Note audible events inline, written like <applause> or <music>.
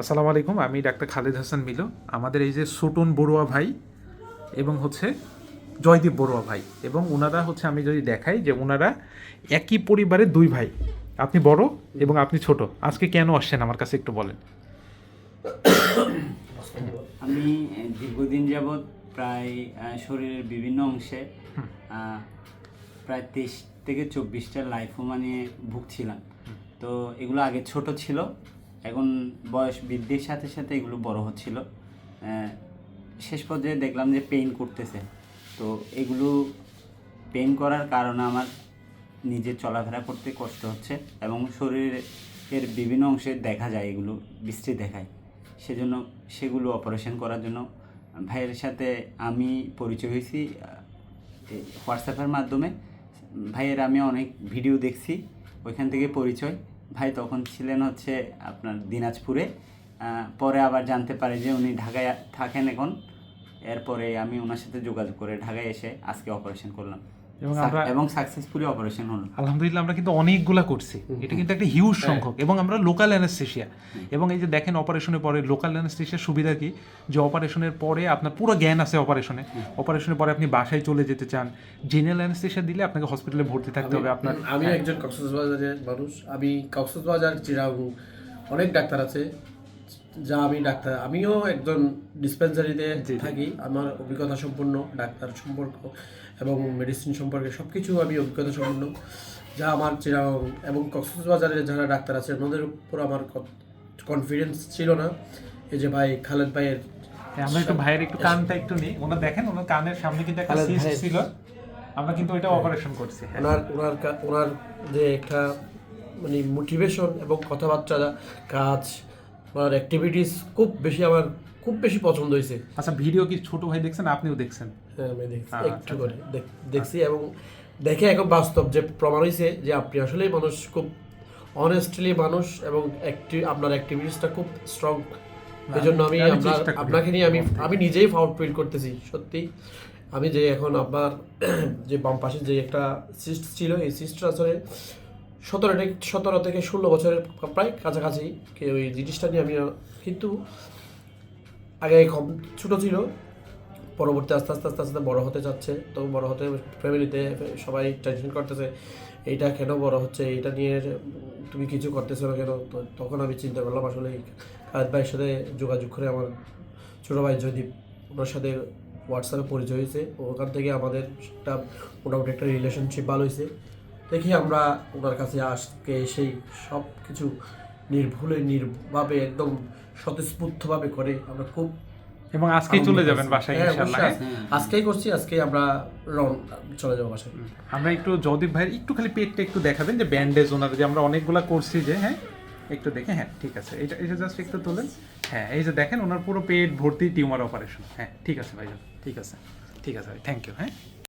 আসসালামু আলাইকুম আমি ডাক্তার খালেদ হাসান মিলো। আমাদের এই যে সুটন বড়ুয়া ভাই এবং হচ্ছে জয়দীপ বড়ুয়া ভাই এবং ওনারা হচ্ছে আমি যদি দেখাই যে ওনারা একই পরিবারের দুই ভাই। আপনি বড় এবং আপনি ছোট। আজকে কেন আসছেন আমার কাছে একটু বলেন। আমি দীর্ঘদিন যাবৎ প্রায় শরীরের বিভিন্ন অংশে প্রায় তেইশ থেকে চব্বিশটা লাইফোমা নিয়ে ভুগছিলাম। তো এগুলো আগে ছোট ছিল। এখন বয়স বৃদ্ধির সাথে সাথে এগুলো বড় হচ্ছিল। শেষ পর্যায়ে দেখলাম যে পেইন করতেছে। তো এগুলো পেইন করার কারণে আমার নিজের চলাফেরা করতে কষ্ট হচ্ছে এবং শরীরের বিভিন্ন অংশে দেখা যায় এগুলো, বিশ্রী দেখায়। সেজন্য সেগুলো অপারেশন করার জন্য ভাইয়ের সাথে আমি পরিচয় হয়েছি হোয়াটসঅ্যাপের মাধ্যমে। ভাইয়ের আমি অনেক ভিডিও দেখছি, ওইখান থেকে পরিচয়। ভাই তখন ছিলেন হচ্ছে আপনার দিনাজপুরে। পরে আবার জানতে পারে যে উনি ঢাকায় থাকেন এখন। এরপরে আমি ওনার সাথে যোগাযোগ করে ঢাকায় এসে আজকে অপারেশন করলাম। এবং আমরা- এবং সাকসেসফুলি অপারেশন হলো। আলহামদুলিল্লাহ আমরা কিন্তু অনেকগুলা করছি। এটা কিন্তু একটা হিউজ সংখ্যক। এবং আমরা লোকাল অ্যানেস্থেশিয়া এবং এই যে দেখেন অপারেশনের পরে লোকাল অ্যানেস্থেশিয়ার সুবিধা কি? যে অপারেশনের পরে আপনার পুরো জ্ঞান আছে অপারেশনে অপারেশনের পরে আপনি বাসায় চলে যেতে চান। জেনারেল অ্যানেস্থেশিয়া দিলে আপনাকে হসপিটালে ভর্তি থাকতে হবে আপনার। আমি একজন কক্সবাজারের মানুষ। আমি কক্সবাজার চিরাং অনেক ডাক্তার আছে। যা আমি ডাক্তার। আমিও একজন ডিসপেন্সারিতে থাকি। আমার অভিজ্ঞতা সম্পন্ন ডাক্তার সম্পর্ক এবং মেডিসিন সম্পর্কে সব কিছু আমি অভিজ্ঞতা সম্পন্ন। যা আমার চিরাং এবং কক্সবাজারের যারা ডাক্তার আছে ওনাদের উপর আমার কনফিডেন্স ছিল না। এই যে ভাই খালেদ ভাইয়ের হ্যাঁ, আমরা একটু ভাইয়ের একটু কানটা একটু নিই। ওনার দেখেন ওনার কানের সামনে কিন্তু একটা সিস্ট ছিল। আমরা কিন্তু ওইটা অপারেশন করছি। ওনার ওনার কা- ওনার যে একটা মানে মোটিভেশন এবং কথাবার্তা কাজ ওনার অ্যাক্টিভিটিস খুব বেশি আমার খুব বেশি পছন্দ হয়েছে। আচ্ছা ভিডিও কি ছোট ভাই দেখছেন? আপনিও দেখছেন? হ্যাঁ, আমি দেখছি হ্যাঁ, একটু আচ্ছা, করে দেখছি এবং দেখে এখন বাস্তব যে প্রমাণ হয়েছে যে আপনি আসলেই মানুষ খুব অনেস্টলি মানুষ এবং আপনার অ্যাক্টিভিটিসটা খুব স্ট্রং এই জন্য আমি। আপনাকে নিয়ে আমি আমি নিজেই ফাউট ফিল করতেছি সত্যি। আমি যে এখন আপনার <clears throat> যে বাম পাশে যে একটা সিস্ট ছিল এই সিস্টটা আসলে সতেরো সতেরো থেকে ষোলো বছরের প্রায় কাছাকাছি ওই জিনিসটা নিয়ে আমি, কিন্তু আগে কম ছোটো ছিল। পরবর্তী আস্তে আস্তে আস্তে আস্তে বড় হতে যাচ্ছে তো বড় হতে ফ্যামিলিতে সবাই টেনশন করতেছে, এইটা কেন বড় হচ্ছে? এইটা নিয়ে তুমি কিছু করতেছো না কেন? তো তখন আমি চিন্তা করলাম, আসলে খালেদ ভাইয়ের সাথে যোগাযোগ করে আমার ছোটো ভাই জয়দীপ, ওনার সাথে হোয়াটসঅ্যাপে পরিচয় হয়েছে। ওখান থেকে আমাদের একটা মোটামুটি একটা রিলেশনশিপ ভালো হয়েছে। দেখি আমরা ওনার কাছে আজকে সেই সব কিছু নির্ভুলে নির্ভাবে একদম স্বতঃস্ফূর্তভাবে করে আমরা খুব এবং আজকেই চলে যাবেন বাসায় হ্যাঁ, ইনশাআল্লাহ আজকেই করছি আজকে আমরা রন চলে যাব বাসায়। আমরা একটু জয়দীপ ভাইয়ের একটু খালি পেটটা একটু দেখাবেন যে ব্যান্ডেজ ওনার যে আমরা অনেকগুলা করছি যে হ্যাঁ? একটু দেখে হ্যাঁ ঠিক আছে। এটা এটা জাস্ট একটু তোলেন। হ্যাঁ এই যে দেখেন ওনার পুরো পেট ভর্তি টিউমার অপারেশন হ্যাঁ ঠিক আছে ভাইজান ঠিক আছে। ঠিক আছে ভাই থ্যাংক ইউ হ্যাঁ?